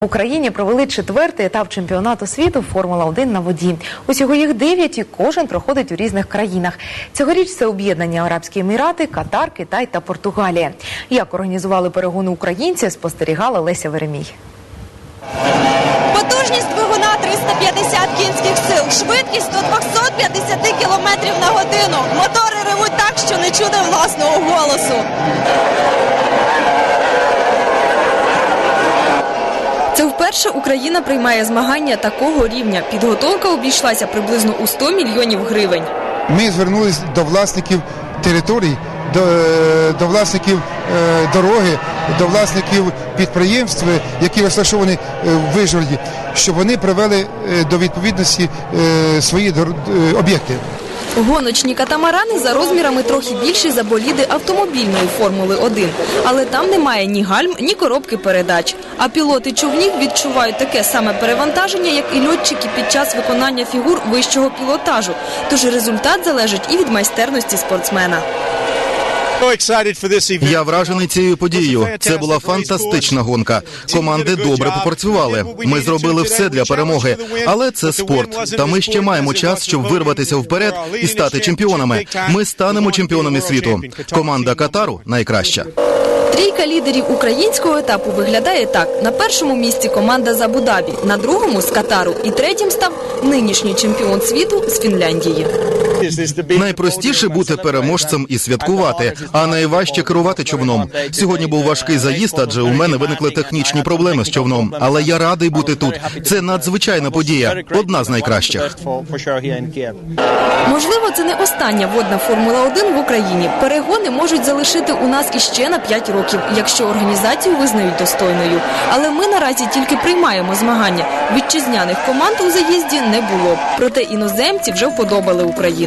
В Україні провели четвертий етап чемпіонату світу Формула 1 на воді. Усього їх дев'ять і кожен проходить у різних країнах. Цьогоріч це об'єднані Арабські Емірати, Катар, Китай та Португалія. Як організували перегони українці, спостерігала Леся Веремій. Потужність двигуна 350 кінських сил, швидкість до 250 км на годину. Мотори ревуть так, що не чути власного голосу. Це вперше Україна приймає змагання такого рівня. Підготовка обійшлася приблизно у 100 мільйонів гривень. Ми звернулись до власників територій, до, е, до власників е, дороги, до власників підприємств, які розташовані е, в Вижгороді, щоб вони привели до відповідності свої об'єкти. Гоночні катамарани за розмірами трохи більші за боліди автомобільної Формули 1. Але там немає ні гальм, ні коробки передач. А пілоти човнів відчувають таке саме перевантаження, як і льотчики під час виконання фігур вищого пілотажу. Тож результат залежить і від майстерності спортсмена. Я вражений цією подією. Це була фантастична гонка. Команди добре попрацювали. Ми зробили все для перемоги, але це спорт. Та ми ще маємо час, щоб вирватися вперед і стати чемпіонами. Ми станемо чемпіонами світу. Команда Катару найкраща. Трійка лідерів українського етапу виглядає так: на першому місці команда з Абу-Дабі, на другому з Катару і третім став нинішній чемпіон світу з Фінляндії. Найпростіше бути переможцем і святкувати, а найважче керувати човном. Сьогодні був важкий заїзд, адже у мене виникли технічні проблеми з човном. Але я радий бути тут. Це надзвичайна подія, одна з найкращих. Можливо, це не остання водна Формула 1 в Україні. Перегони можуть залишити у нас іще на 5 років, якщо організацію визнають достойною. Але ми наразі тільки приймаємо змагання. Вітчизняних команд у заїзді не було. Проте іноземці вже вподобали Україну.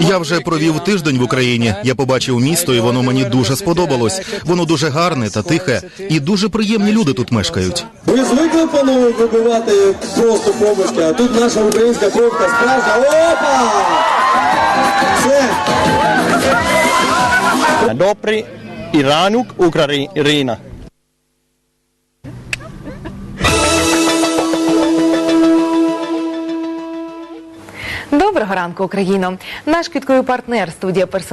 Я вже провів тиждень в Україні. Я побачив місто, і воно мені дуже сподобалось. Воно дуже гарне та тихе, і дуже приємні люди тут мешкають. Ви звикли, панове, вибивати просто помилки, а тут наша українська кровка справжня. Опа! Все. Добрий і ранок Україна. Доброго ранку, Україно! Наш квітковий партнер студія персонал.